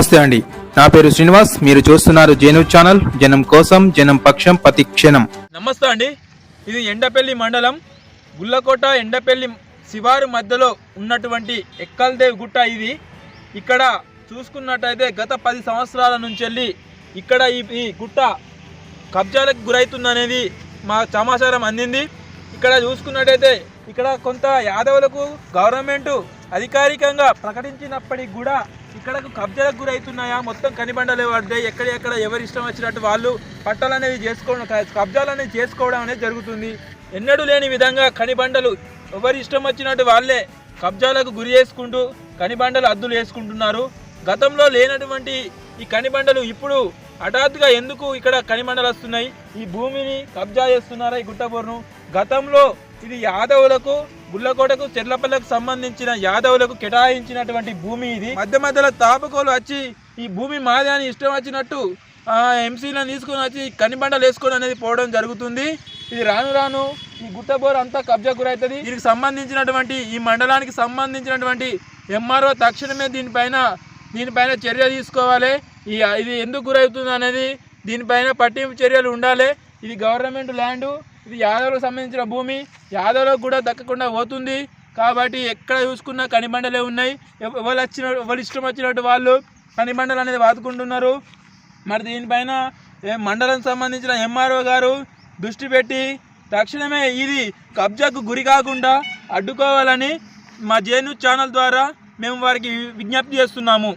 నమస్తే అండి. నా పేరు శ్రీనివాస్ మీరు చూస్తున్నారు జేను ఛానల్ జనం కోసం జనం పక్షం ప్రతి క్షణం. నమస్తే అండి. ఇది ఎండపల్లి మండలం గుల్లకోట ఎండపల్లి శివారు మధ్యలో ఉన్నటువంటి ఎక్కల్దేవ్ గుట్ట ఇది. ఇక్కడ చూసుకున్నట్టయితే గత పది సంవత్సరాల నుంచి వెళ్ళి ఇక్కడ ఈ గుట్ట కబ్జాలకు గురవుతుందనేది మా సమాచారం అందింది. ఇక్కడ చూసుకున్నట్టయితే ఇక్కడ కొంత యాదవులకు గవర్నమెంట్ అధికారికంగా ప్రకటించినప్పటికి కూడా ఇక్కడకు కబ్జాలకు గురవుతున్నాయా మొత్తం కనిబండలే పడ్డాయి ఎక్కడెక్కడ ఎవరి ఇష్టం వచ్చినట్టు వాళ్ళు పట్టాలు అనేవి చేసుకోవడం కబ్జాలు అనేవి చేసుకోవడం అనేది జరుగుతుంది. ఎన్నడూ లేని విధంగా కనిబండలు ఎవరి ఇష్టం వచ్చినట్టు వాళ్ళే కబ్జాలకు గురి చేసుకుంటూ కనిబండలు అద్దులు వేసుకుంటున్నారు. గతంలో లేనటువంటి ఈ కనిబండలు ఇప్పుడు హఠాత్తుగా ఎందుకు ఇక్కడ కనిబండలు వస్తున్నాయి? ఈ భూమిని కబ్జా చేస్తున్నారా ఈ గుట్టబోరును? గతంలో ఇది యాదవులకు గుల్లకోటకు చెర్లపల్లకు సంబంధించిన యాదవులకు కేటాయించినటువంటి భూమి ఇది. మధ్య మధ్యలో తాపకోలు వచ్చి ఈ భూమి మాది అని ఇష్టం వచ్చినట్టు ఎంసీలను తీసుకొని వచ్చి కనిబండలు వేసుకొని అనేది పోవడం జరుగుతుంది. ఇది రాను రాను ఈ గుట్టబోర్ అంతా కబ్జా గురవుతుంది. దీనికి సంబంధించినటువంటి ఈ మండలానికి సంబంధించినటువంటి ఎంఆర్ఓ తక్షణమే దీనిపైన దీనిపైన చర్య తీసుకోవాలి. ఈ ఇది ఎందుకు గురవుతుంది అనేది దీనిపైన పట్టింపు చర్యలు ఉండాలి. ఇది గవర్నమెంట్ ల్యాండ్ ఇది యాదవ్లకు సంబంధించిన భూమి యాదవ్లకు కూడా దక్కకుండా పోతుంది. కాబట్టి ఎక్కడ చూసుకున్నా కనిబండలే ఉన్నాయి. ఎవరు వచ్చిన ఎవరు ఇష్టం వచ్చినట్టు వాళ్ళు కనిబండలు అనేది వాదుకుంటున్నారు. మరి దీనిపైన మండలం సంబంధించిన ఎంఆర్ఓ గారు దృష్టి పెట్టి తక్షణమే ఇది కబ్జాకు గురి కాకుండా అడ్డుకోవాలని మా జేను ఛానల్ ద్వారా మేము వారికి విజ్ఞప్తి చేస్తున్నాము.